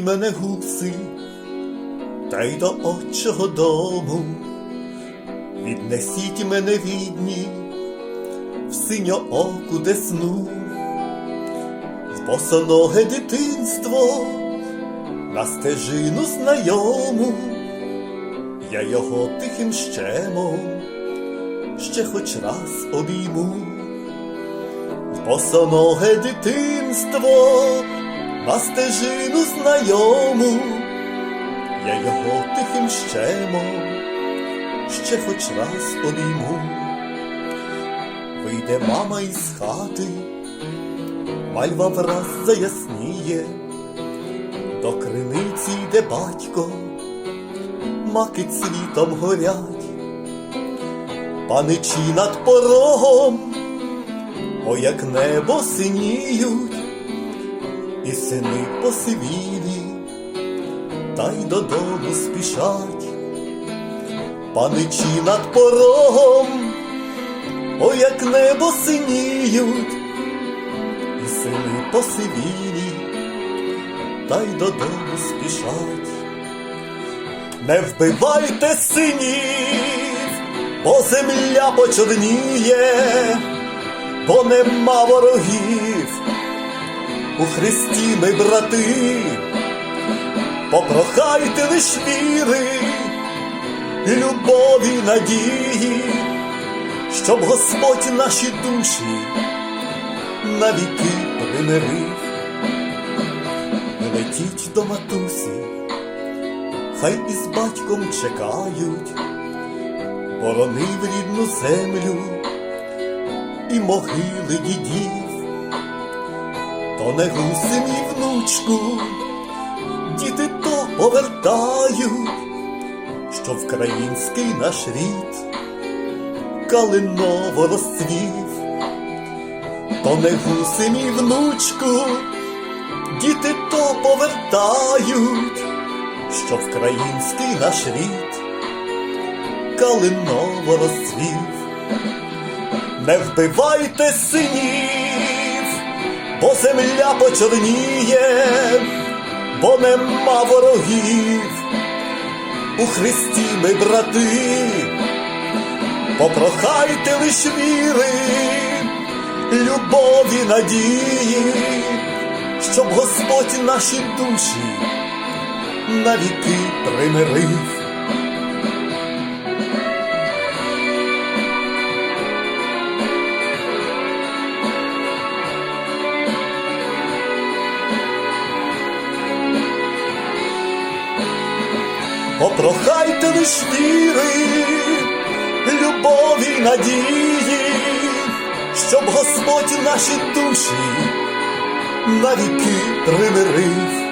мене гуси, та й до отчого дому. Віднесіть мене відні в синьооку десну, в босоноге дитинство, на стежину знайому, я його тихим щемом ще хоч раз обійму. В босоноге дитинство, на стежину знайому, я його тихим щемом ще хоч раз обійму. Вийде мама із хати, мальва враз заясніє, до криниці йде батько, маки цвітом горять, паничі над порогом, о, як небо синіють, і сини посивілі, та й додому спішать паничі над порогом, о, як небо синіють, і сини посивілі, та й додому спішать. Не вбивайте синів, бо земля почорніє, бо нема ворогів. У Христі ми брати, попрохайте лиш віри і любові, надії, щоб Господь наші душі навіки примирив. Летіть до матусі, хай із батьком чекають, боронив рідну землю і могили дідів, то не гусим і внучку, діти то повертають що вкраїнський наш рід калиново розцвів, то не гусим і внучку, діти то повертають, що вкраїнський наш рід калиново розцвів. Не вбивайте синів, бо земля почорніє, бо нема ворогів у Христі ми брати, попрохайте лиш віри, любові, надії, щоб Господь наші душі навіки примирив. Попрохайте лиш віри, любові, надії, щоб Господь наші душі навіки примирив.